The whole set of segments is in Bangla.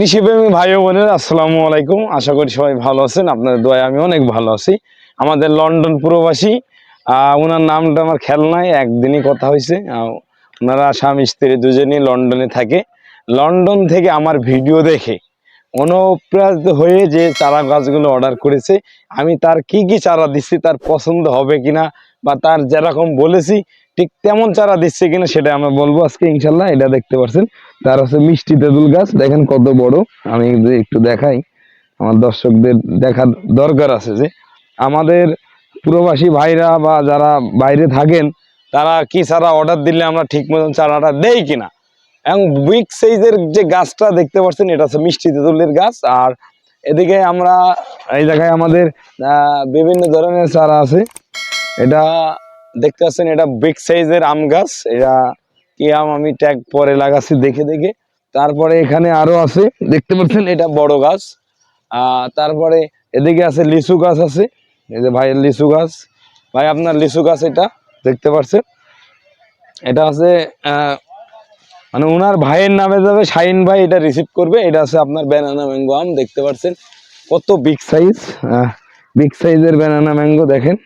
কৃষিপ্রেমী ভাই বোনের, আসসালামু আলাইকুম। আশা করি সবাই ভালো আছেন, আপনাদের দোয়ায় আমি অনেক ভালো আছি। আমাদের লন্ডন প্রবাসী ওনার নামটা আমার খেয়াল নাই, একদিনই কথা হয়েছে। ওনারা স্বামী, স্ত্রী দুজনেই লন্ডনে থাকে। লন্ডন থেকে আমার ভিডিও দেখে অনুপ্রাণিত হয়ে যে চারা গাছগুলো অর্ডার করেছে, আমি তার কি কি চারা দিচ্ছি, তার পছন্দ হবে কিনা, বা তার যেরকম বলেছি ঠিক তেমন চারা দিচ্ছে কিনা সেটা আমরা বলব আজকে, ইনশাল্লাহ, এটা দেখতে পাচ্ছেন তার হচ্ছে মিষ্টি তেঁতুল গাছ, দেখেন কত বড়। আমি একটু দেখাই, আমার দর্শকদের দেখার দরকার আছে যে, আমাদের প্রবাসী ভাইরা বা যারা বাইরে থাকেন, তারা কি চারা অর্ডার দিলে আমরা ঠিক মতন চারাটা দেই কিনা? এবং বিগ সাইজের যে গাছটা দেখতে পাচ্ছেন, এটা হচ্ছে মিষ্টি তেঁতুলের গাছ। আর এদিকে আমরা, এই জায়গায় আমাদের বিভিন্ন ধরনের চারা আছে। এটা দেখতে পাচ্ছেন, এটা বিগ সাইজের আম গাছ। এটা কি আম আমি ট্যাগ পরে লাগাচ্ছি দেখে দেখে। তারপরে এখানে আরও আছে, দেখতে পাচ্ছেন, এটা বড় গাছ। তারপরে এদিকে আছে লিচু গাছ আছে। এই যে ভাইয়ের লিচু গাছ। ভাই, আপনার লিচু গাছ এটা, দেখতে পাচ্ছেন? এটা আছে মানে ওনার ভাইয়ের নামে যাবে, শাহিন ভাই এটা রিসিভ করবে। এটা আছে আপনার ব্যানানা ম্যাঙ্গো আম, দেখতে পাচ্ছেন। কত বিগ সাইজ বিগ সাইজের ব্যানানা ম্যাঙ্গো দেখেন।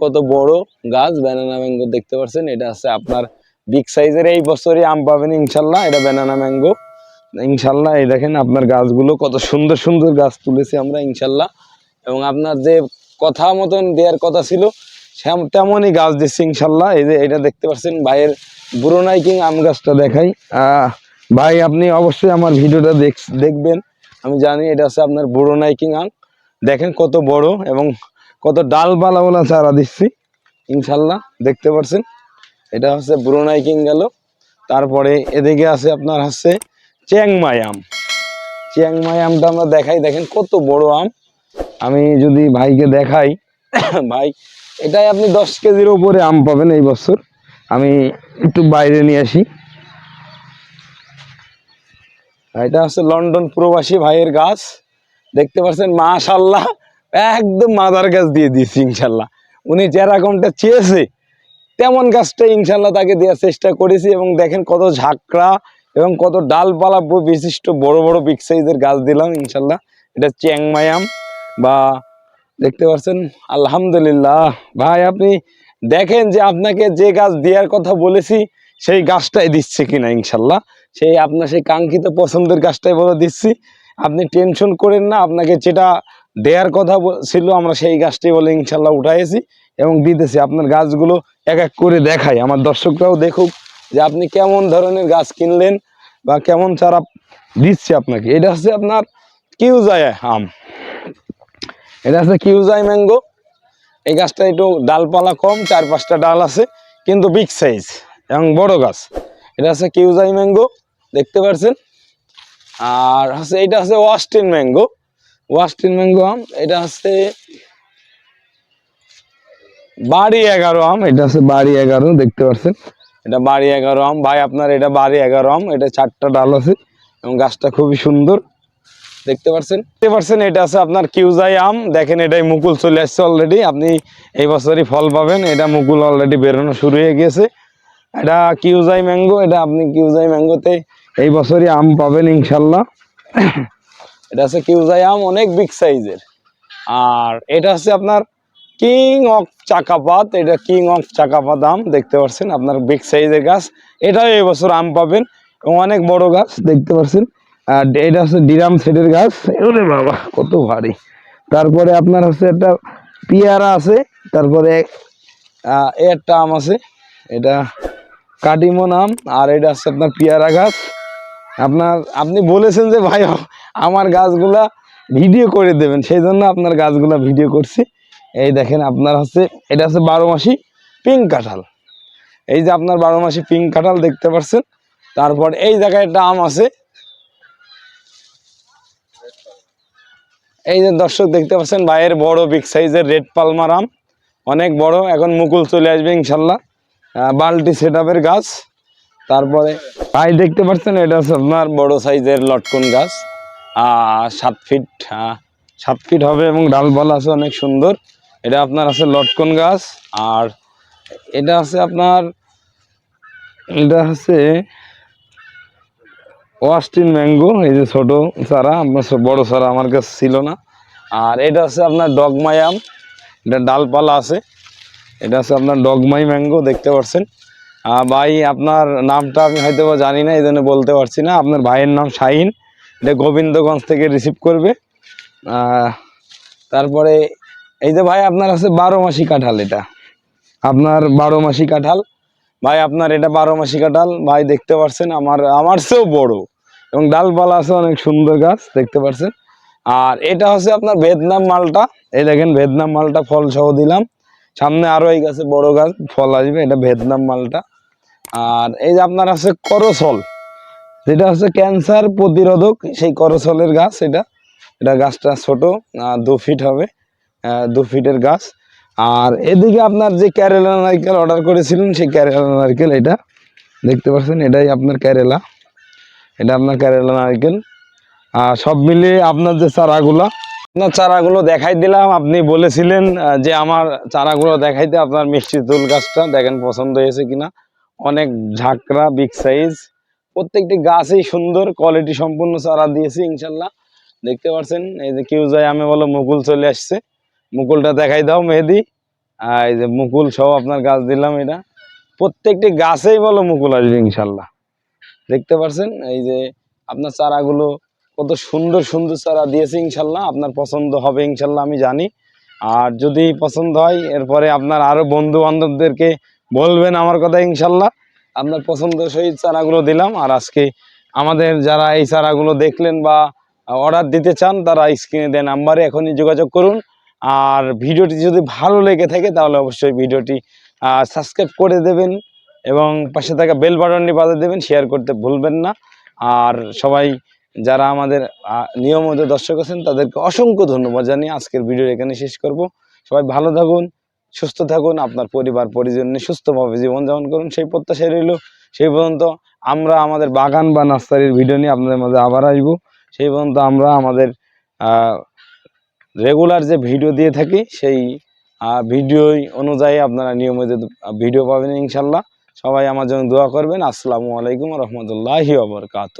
কত বড় গাছ ব্যানানা ম্যাঙ্গো দেখতে পাচ্ছেন এটা আছে আপনার বিগ সাইজের এই বছরই আম পাবেন ইনশাল্লাহ। এটা ব্যানানা ম্যাঙ্গো ইনশাল্লাহ এই দেখেন আপনার গাছগুলো কত সুন্দর সুন্দর গাছ তুলেছি আমরা ইনশাল্লাহ। এবং আপনার যে কথা মতন দেওয়ার কথা ছিল তেমনই গাছ দিচ্ছি ইনশাল্লাহ। এই যে এটা দেখতে পাচ্ছেন ভাইয়ের ব্রুনাই কিং আম গাছটা দেখাই। ভাই, আপনি অবশ্যই আমার ভিডিওটা দেখ- দেখবেন। আমি জানি এটা হচ্ছে আপনার ব্রুনাই কিং আম। দেখেন কত বড় এবং কত ডালপালাওয়ালা চারা দিচ্ছি, ইনশাল্লাহ, দেখতে পাচ্ছেন এটা হচ্ছে ব্রুনাই গেল। তারপরে এদিকে আছে আপনার হচ্ছে চ্যাংমাই আম। চ্যাংমাই আমটা আমরা দেখাই, দেখেন কত বড় আম। আমি যদি ভাইকে দেখাই, ভাই, এটাই আপনি দশ কেজির উপরে আম পাবেন এই বছর। আমি একটু বাইরে নিয়ে আসি। এটা হচ্ছে লন্ডন প্রবাসী ভাইয়ের গাছ। দেখতে পাচ্ছেন মাশাল্লাহ একদম মাদার গাছ দিয়ে দিয়েছি ইনশাল্লাহ। উনি যেরকমটা চেয়েছে, তেমন গাছটা ইনশাল্লাহ তাকে দেওয়ার চেষ্টা করেছি এবং দেখেন কত ঝাঁকড়া এবং কত ডালপালা বিশিষ্ট বড় বড় বিগ সাইজের গাছ দিলাম ইনশাল্লাহ। এটা চ্যাংমায়াম বা দেখতে পাচ্ছেন, আলহামদুলিল্লাহ। ভাই, আপনি দেখেন যে আপনাকে যে গাছ দেওয়ার কথা বলেছি, সেই গাছটাই দিচ্ছে কিনা ইনশাল্লাহ। সেই আপনার সেই কাঙ্ক্ষিত পছন্দের গাছটাই বলে দিচ্ছি। আপনি টেনশন করেন না, আপনাকে যেটা দেওয়ার কথা ছিল আমরা সেই গাছটি বলে ইনশাল্লাহ উঠাইছি এবং দিতেছি। আপনার গাছগুলো এক এক করে দেখাই। আমার দর্শকরাও দেখুক যে আপনি কেমন ধরনের গাছ কিনলেন বা কেমন চারা দিচ্ছে আপনাকে। এটা হচ্ছে আপনার কিউজায় আম। এটা হচ্ছে কিউজাই ম্যাঙ্গো। এই গাছটা একটু ডালপালা কম, চার পাঁচটা ডাল আছে, কিন্তু বিগ সাইজ এবং বড় গাছ। এটা হচ্ছে কিউজাই ম্যাঙ্গো। দেখতে পাচ্ছেন আর হচ্ছে এটা হচ্ছে ওয়াস্টিন ম্যাঙ্গো ওয়াস্টিন ম্যাঙ্গো আম, এটা হচ্ছে বাড়ি এগারো আম, এটা হচ্ছে বাড়ি এগারো, দেখতে পাচ্ছেন। এটা বাড়ি এগারো আম। ভাই, আপনার এটা বাড়ি এগারো আম, এটা চারটা ডাল আছে এবং গাছটা খুবই সুন্দর। দেখতে পাচ্ছেন? দেখতে পাচ্ছেন, এটা আছে আপনার কিউজাই আম। দেখেন, এটাই মুকুল চলে আসছে অলরেডি আপনি এই বছরই ফল পাবেন। এটা মুকুল অলরেডি বেরোনো শুরু হয়ে গিয়েছে। এটা কিউজাই ম্যাঙ্গো, এটা আপনি কিউজাই ম্যাঙ্গোতে এই বছরই আম পাবেন ইনশাল্লাহ। এটা হচ্ছে কিউজাই আম, অনেক বিগ সাইজের আর এটা হচ্ছে আপনার কিং অফ চাকাপাত, এটা কিং অফ চাকাপাত আম, দেখতে পাচ্ছেন আপনার বিগ সাইজের গাছ। এটাও এই বছর আম পাবেন এবং অনেক বড় গাছ, দেখতে পাচ্ছেন আর এটা হচ্ছে ডিরাম সেটের গাছ। ওরে বাবা, কত ভারী। তারপরে আপনার হচ্ছে একটা পিয়ারা আছে, তারপরে একটা আম আছে, এটা কাটিমন আম, আর এটা হচ্ছে আপনার পেয়ারা গাছ। আপনার, আপনি বলেছেন যে ভাই, আমার গাছগুলা ভিডিও করে দেবেন, সেই জন্য আপনার গাছগুলা ভিডিও করছি। এই দেখেন, আপনার হচ্ছে, এটা হচ্ছে বারো মাসি পিঙ্ক কাঁঠাল। এই যে আপনার বারো মাসি পিঙ্ক কাঁঠাল দেখতে পাচ্ছেন, তারপর এই জায়গায় একটা আম আছে। এই যে দর্শক দেখতে পাচ্ছেন, ভাইয়ের বড় বিগ সাইজের রেড পালমার আম অনেক বড়, এখন মুকুল চলে আসবে ইনশাল্লাহ। বালটি সেট গাছ। তারপরে ভাই, দেখতে পাচ্ছেন, এটা হচ্ছে আপনার বড় সাইজের লটকন গাছ। সাত ফিট সাত ফিট হবে এবং ডালপালা আছে অনেক সুন্দর। এটা আপনার আছে লটকন গাছ, আর এটা আছে আপনার, এটা হচ্ছে ওয়াস্টিন ম্যাঙ্গো, এই যে ছোটো চারা, আপনার বড় চারা আমার কাছে ছিল না। আর এটা হচ্ছে আপনার ডগমাই আম এটা ডালপালা আছে। এটা হচ্ছে আপনার ডগমাই ম্যাঙ্গো, দেখতে পাচ্ছেন। ভাই, আপনার নামটা আমি হয়তো জানি না এই জন্য বলতে পারছি না। আপনার ভাইয়ের নাম শাহিন। এটা গোবিন্দগঞ্জ থেকে রিসিভ করবে। তারপরে এই যে ভাই, আপনার আছে বারো মাসি কাঁঠাল এটা। আপনার বারো মাসি কাঁঠাল। ভাই, আপনার এটা বারো মাসি কাঁঠাল। ভাই, দেখতে পাচ্ছেন আমার আমার চেয়েও বড়। এবং ডালপালা আছে, অনেক সুন্দর গাছ, দেখতে পাচ্ছেন আর এটা হচ্ছে আপনার ভিয়েতনাম মালটা। এই দেখেন ভিয়েতনাম মালটা ফল সহ দিলাম। সামনে আরও এই গাছে বড় গাছ, ফল আসবে। এটা ভিয়েতনাম মালটা। আর এই যে আপনার আছে করসল, যেটা হচ্ছে ক্যান্সার প্রতিরোধক, সেই করসলের গাছ এটা। এটা গাছটা ছোট দু ফিট হবে দু ফিটের গাছ। আর এদিকে আপনার যে কেরালা নারকেল অর্ডার করেছিলেন, সেই কেরালা নারকেল এটা, দেখতে পাচ্ছেন, এটাই আপনার কেরালা এটা আপনার কেরালা নারকেল। আর সব মিলিয়ে আপনার যে চারাগুলা, আপনার চারাগুলো দেখাই দিলাম, আপনি বলেছিলেন যে আমার চারাগুলো দেখাইতে আপনার মিষ্টি তুল গাছটা দেখেন পছন্দ হয়েছে কিনা। অনেক ঝাঁকড়া বিগ সাইজ প্রত্যেকটি গাছই সুন্দর কোয়ালিটি সম্পূর্ণ চারা দিয়েছি, ইনশাল্লাহ। দেখতে পাচ্ছেন এই যে কেউ যায়, আমি বলো, মুকুল চলে আসছে। মুকুলটা দেখাই দাও, মেহেদি। আর এই যে মুকুল সহ আপনার গাছ দিলাম এটা। প্রত্যেকটি গাছেই বলো, মুকুল আসবে, ইনশাল্লাহ। দেখতে পাচ্ছেন এই যে আপনার চারাগুলো কত সুন্দর সুন্দর চারা দিয়েছে, ইনশাল্লাহ। আপনার পছন্দ হবে, ইনশাল্লাহ, আমি জানি। আর যদি পছন্দ হয়, এরপরে আপনার আরও বন্ধু বান্ধবদেরকে বলবেন আমার কথা, ইনশাল্লাহ। আপনার পছন্দ সহিত চারাগুলো দিলাম। আর আজকে আমাদের যারা এই চারাগুলো দেখলেন বা অর্ডার দিতে চান, তারা স্ক্রিনে দেওয়া নাম্বারে এখনই যোগাযোগ করুন। আর ভিডিওটি যদি ভালো লেগে থাকে, তাহলে অবশ্যই ভিডিওটি সাবস্ক্রাইব করে দেবেন এবং পাশে থাকা বেল বাটনটি বাজিয়ে দেবেন শেয়ার করতে ভুলবেন না। আর সবাই যারা আমাদের নিয়মিত দর্শক আছেন, তাদেরকে অসংখ্য ধন্যবাদ জানিয়ে আজকের ভিডিও এখানে শেষ করব। সবাই ভালো থাকুন সুস্থ থাকুন, আপনার পরিবার, পরিজন নিয়ে সুস্থভাবে জীবনযাপন করুন। সেই প্রত্যাশাই রইল। সেই পর্যন্ত আমরা আমাদের বাগান বা নার্সারির ভিডিও নিয়ে আপনাদের মাঝে আবার আসব। সেই পর্যন্ত আমরা আমাদের রেগুলার যে ভিডিও দিয়ে থাকি, সেই ভিডিও অনুযায়ী আপনারা নিয়মিত ভিডিও পাবেন ইনশাল্লাহ। সবাই আমার জন্য দোয়া করবেন। আসসালামু আলাইকুম রহমতুল্লাহি আবরকাত